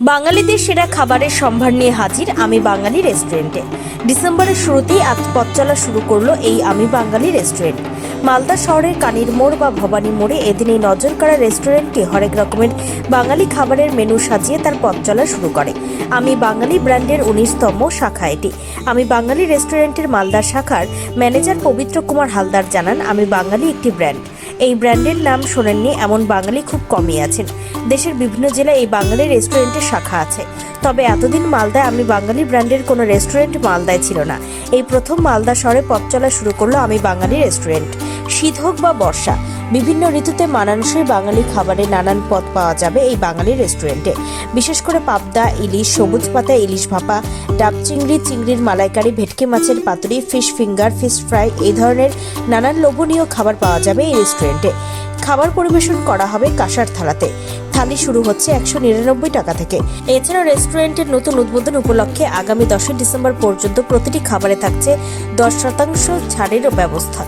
বাঙালিদের সেরা খাবারের সম্ভার নিয়ে হাজির আমি বাঙালি রেস্টুরেন্টে। ডিসেম্বরের শুরুতেই আজ পথ চলা শুরু করল এই আমি বাঙালি রেস্টুরেন্ট। মালদা শহরের কানির মোড় বা ভবানী মোড়ে এদিন এই নজর কাড়া রেস্টুরেন্টটি হরেক রকমের বাঙালি খাবারের মেনু সাজিয়ে তার পথ চলা শুরু করে। আমি বাঙালি ব্র্যান্ডের উনিশতম শাখা এটি। আমি বাঙালি রেস্টুরেন্টের মালদা শাখার ম্যানেজার পবিত্র কুমার হালদার জানান, আমি বাঙালি একটি ব্র্যান্ড। এই ব্র্যান্ডের নাম শোনেননি, এমন বাঙালি খুব কমই আছেন। দেশের বিভিন্ন জেলায় এই বাঙালি রেস্টুরেন্টের শাখা আছে। তবে এতদিন মালদায় আমি বাঙালি ব্র্যান্ডের কোনো রেস্টুরেন্ট মালদায় ছিল না। এই প্রথম মালদা শহরে পথ চলা শুরু করল আমি বাঙালি রেস্টুরেন্ট। শীত হোক বা বর্ষা বিভিন্ন ঋতুতে মানানসই বাঙালি খাবারের নানান পদ পাওয়া যাবে এই বাঙালি রেস্টুরেন্টে। বিশেষ করে পাবদা, ইলিশ, সবুজ পাতা, ইলিশ ভাপা, ডাব চিংড়ি, চিংড়ির মালাইকারি, ভেটকি মাছের paturi, fish finger, fish fry, এই ধরনের নানান লোভনীয় খাবার পাওয়া যাবে এই রেস্টুরেন্টে। খাবার পরিবেশন করা হবে কাঁসার থালাতে। থালি শুরু হচ্ছে একশো নিরানব্বই টাকা থেকে। এছাড়া রেস্টুরেন্টের নতুন উদ্বোধন উপলক্ষে আগামী দশই ডিসেম্বর পর্যন্ত প্রতিটি খাবারে থাকছে দশ শতাংশ ছাড়েরও ব্যবস্থা।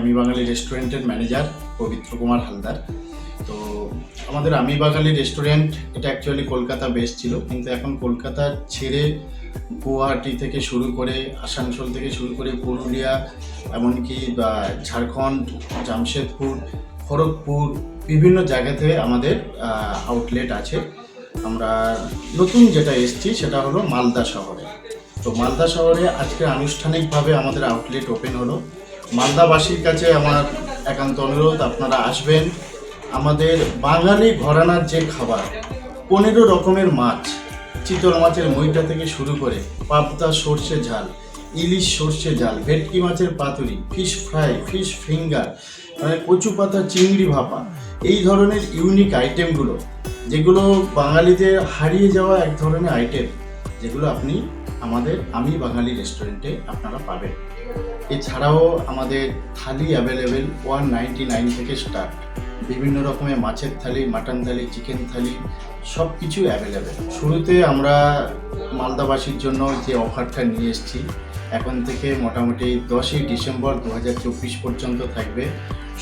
আমি বাঙালি রেস্টুরেন্টের ম্যানেজার পবিত্র কুমার হালদার। তো আমাদের আমি বাঙালি রেস্টুরেন্ট, এটা অ্যাকচুয়ালি কলকাতা বেস ছিল, কিন্তু এখন কলকাতা ছেড়ে গুয়াহাটি থেকে শুরু করে আসানসোল থেকে শুরু করে পুরুলিয়া, এমনকি ঝাড়খণ্ড, জামশেদপুর, খড়গপুর, বিভিন্ন জায়গাতে আমাদের আউটলেট আছে। আমরা নতুন যেটা এসছি সেটা হলো মালদা শহরে। তো মালদা শহরে আজকে আনুষ্ঠানিকভাবে আমাদের আউটলেট ওপেন হলো। মালদাবাসীর কাছে আমার একান্ত অনুরোধ, আপনারা আসবেন। আমাদের বাঙালি ঘরানার যে খাবার, পনেরো রকমের মাছ, চিতল মাছের মইটা থেকে শুরু করে পাবদা সর্ষে ঝাল, ইলিশ সর্ষে ঝাল, ভেটকি মাছের পাতুরি ফিশ ফ্রাই ফিশ ফিঙ্গার মানে কচু পাতা, চিংড়ি ভাপা, এই ধরনের ইউনিক আইটেমগুলো যেগুলো বাঙালিদের হারিয়ে যাওয়া এক ধরনের আইটেম যেগুলো আপনি আমাদের আমি বাঙালি রেস্টুরেন্টে আপনারা পাবেন। এছাড়াও আমাদের thali available one ninety nine থেকে স্টার্ট বিভিন্ন রকমের মাছের থালি মাটন থালি চিকেন থালি সব কিছু অ্যাভেলেবেল শুরুতে আমরা মালদাবাসীর জন্য যে অফারটা নিয়ে এসেছি, এখন থেকে মোটামুটি দশই ডিসেম্বর দু হাজার চব্বিশ পর্যন্ত থাকবে।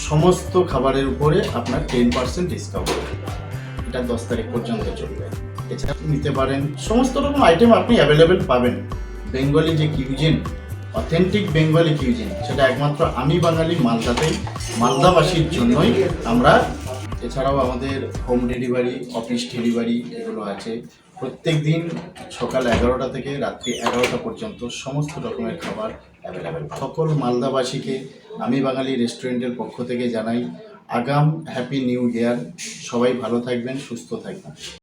সমস্ত খাবারের উপরে আপনার টেন পার্সেন্ট ডিসকাউন্ট এটা দশ তারিখ পর্যন্ত চলবে। এছাড়া নিতে পারেন। সমস্ত রকম আইটেম আপনি অ্যাভেলেবেল পাবেন। বেঙ্গলি যে কিউজিন অথেন্টিক বেঙ্গলি কিউজিন সেটা একমাত্র আমি বাঙালি মালদাতেই, মালদাবাসীর জন্যই আমরা। এছাড়াও আমাদের হোম ডেলিভারি অফিস ডেলিভারি এগুলো আছে। প্রত্যেক দিন সকাল এগারোটা থেকে রাত্রি এগারোটা পর্যন্ত সমস্ত রকমের খাবার অ্যাভেলেবেল সকল মালদাবাসীকে আমি বাঙালি রেস্টুরেন্টের পক্ষ থেকে জানাই, আগাম হ্যাপি নিউ ইয়ার সবাই ভালো থাকবেন, সুস্থ থাকবেন।